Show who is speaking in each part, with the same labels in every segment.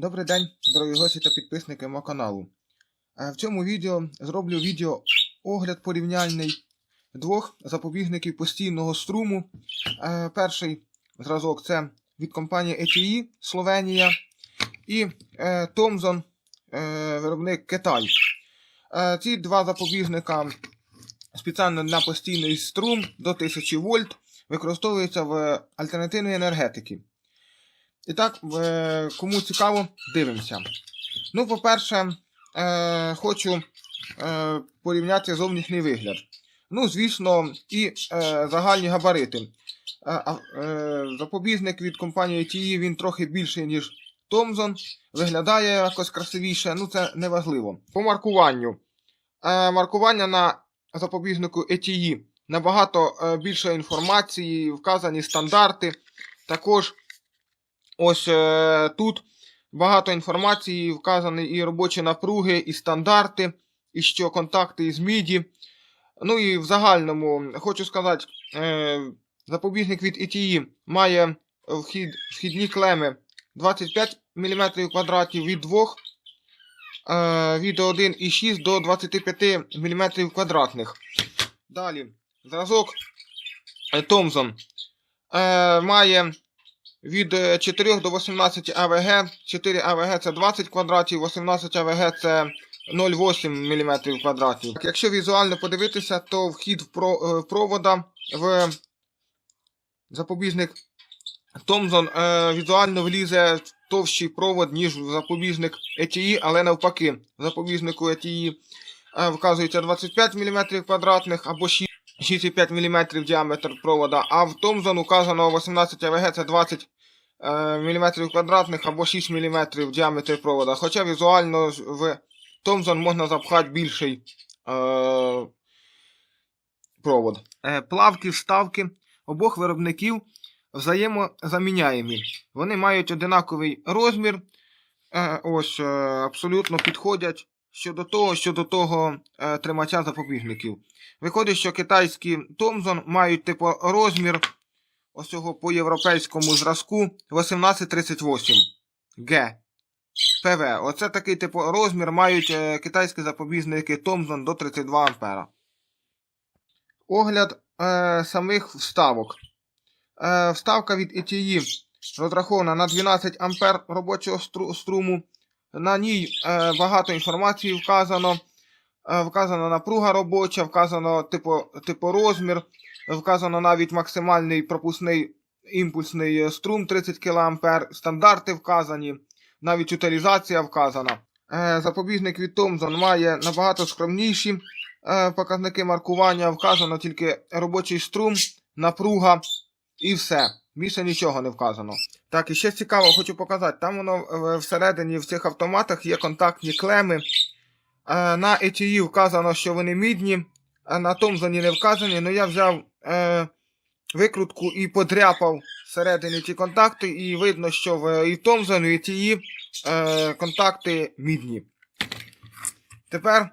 Speaker 1: Добрий день, дорогі гості та підписники мого каналу. Е, В цьому відео зроблю відео огляд порівняльний двох запобіжників постійного струму. Е, Перший зразок це від компанії ETI Словенія і Thomson, е, виробник Китай. Ці два запобіжника спеціально на постійний струм до 1000 вольт використовуються в альтернативній енергетиці. І так, е, кому цікаво, дивимося. Ну, по-перше, е, хочу е, порівняти зовнішній вигляд. Ну, звісно, і загальні габарити. Запобіжник від компанії TE він трохи більший, ніж Thomson. Виглядає якось красивіше, ну це не важливо. По маркуванню. Маркування на запобіжнику ETE набагато більше інформації, вказані стандарти. Також Ось е, тут багато інформації, вказані і робочі напруги, і стандарти, і що контакти із MIDI. Ну і в загальному хочу сказати, е, запобіжник від ETE має вхід, вхідні клеми 25 мм квадратів від 2, е, від 1,6 до 25 мм квадратних. Далі, зразок е, Thomson е, має від е, 4 до 18 АВГ. 4 АВГ це 20 квадратів, 18 АВГ це 0,8 мм квадратів. Якщо візуально подивитися, то вхід в е, провода в запобіжник Thomson е, візуально влізе в товщий провод, ніж в запобіжник ETI, але навпаки, в запобіжнику ETI е, вказується 25 мм квадратних або 6 6,5 мм діаметр провода, а в Thomson указано 18 АВГ це 20 е, мм квадратних або 6 мм діаметр провода. Хоча візуально в Thomson можна запхати більший е, провод. Е, плавки, вставки обох виробників взаємозаміняємі. Вони мають одинаковий розмір. Абсолютно підходять щодо того, щодо того е, тримача запобіжників. Виходить, що китайські Thomson мають типу розмір ось по європейському зразку 1838 Г. ПВ. Оце такий типу розмір мають е, китайські запобіжники Thomson до 32 А. Огляд е, самих вставок. Е, вставка від ETI розрахована на 12 А робочого стру- струму. На ній е, багато інформації вказано. Е, Вказана напруга робоча, вказано типу, типу розмір, вказано навіть максимальний пропускний імпульсний струм 30 кА, стандарти вказані, навіть утилізація вказана. Е, Запобіжник від Thomson має набагато скромніші показники маркування, вказано тільки робочий струм, напруга і все. Більше нічого не вказано. Так, і ще цікаво, хочу показати. Там воно е, всередині в цих автоматах є контактні клеми. Е, На ETI вказано, що вони мідні, а на Томзоні не вказані, але я взяв е, викрутку і подряпав всередині ті контакти, і видно, що в і в Томзоні, і ETI е, контакти мідні. Тепер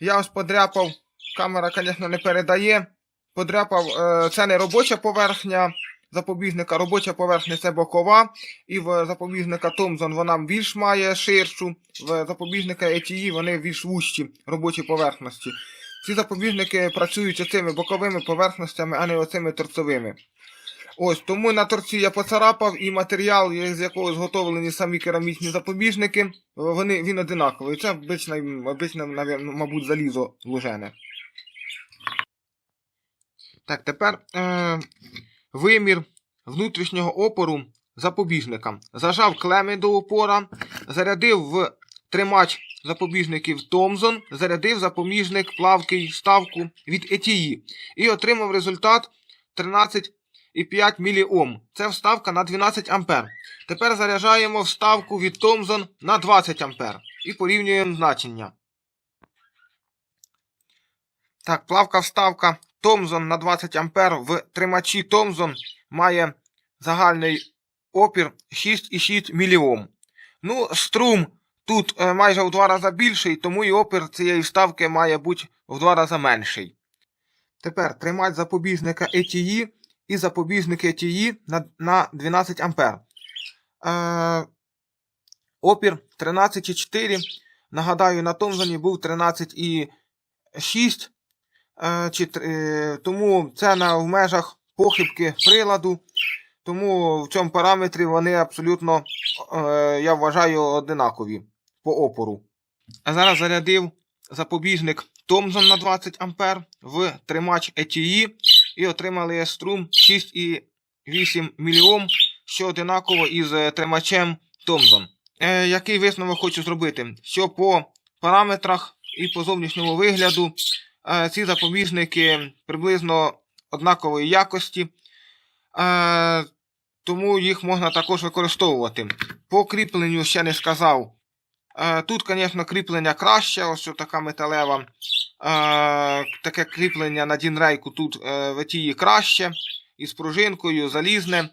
Speaker 1: я ось подряпав, камера, звісно, не передає. Подряпав, е, це не робоча поверхня запобіжника, робоча поверхня це бокова, і в запобіжника Thomson вона більш має ширшу, в запобіжника ETI вони більш вущі робочі поверхності. Ці запобіжники працюють оцими боковими поверхностями, а не оцими торцевими. Ось тому на торці я поцарапав, і матеріал, з якого зготовлені самі керамічні запобіжники, вони, він одинаковий. Це обичне, обичне, мабуть, залізо лужене. Так, тепер е, вимір внутрішнього опору запобіжника. Зажав клеми до опора, зарядив в тримач запобіжників Thomson, зарядив запобіжник плавкий ставку від ETI і отримав результат 13,5 мОм. Це вставка на 12 А. Тепер заряджаємо вставку від Thomson на 20 А і порівнюємо значення. Так, плавка вставка Thomson на 20 А в тримачі Thomson має загальний опір 6,6 мОм. Ну, струм тут е, майже в два рази більший, тому і опір цієї вставки має бути в два рази менший. Тепер тримач запобіжника ETI і запобіжник на, на 12 А. Е, Опір 13,4. Нагадаю, на Томзоні був 13,6. Е, чи, е, тому це на, в межах похибки приладу. Тому в цьому параметрі вони абсолютно, е, я вважаю, одинакові по опору. А зараз зарядив запобіжник Thomson на 20 А в тримач ETI і отримали струм 6,8 мільйом, що одинаково із тримачем. Е, який висновок хочу зробити? Що по параметрах і по зовнішньому вигляду ці запобіжники приблизно однакової якості. Тому їх можна також використовувати. По кріпленню ще не сказав. Тут, звісно, кріплення краще, ось така металева. Таке кріплення на дінрейку тут е, в етії краще. Із пружинкою, залізне.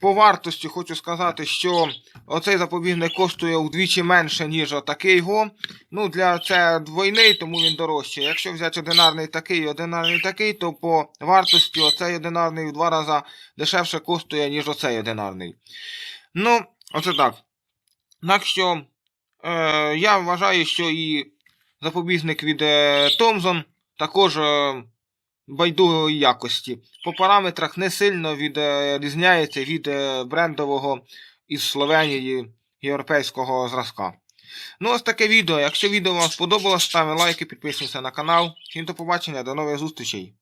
Speaker 1: По вартості хочу сказати, що оцей запобіжник коштує вдвічі менше, ніж отакий го. Ну, для це двойний, тому він дорожчий. Якщо взяти одинарний такий і одинарний такий, то по вартості оцей одинарний в два рази дешевше коштує, ніж оцей одинарний. Ну, оце так. Так що е, я вважаю, що і запобіжник від е, Thomson також е, байдужої якості. По параметрах не сильно відрізняється від е, брендового із Словенії європейського зразка. Ну, ось таке відео. Якщо відео вам сподобалось, ставте лайки, підписуйтесь на канал. Всім до побачення, до нових зустрічей.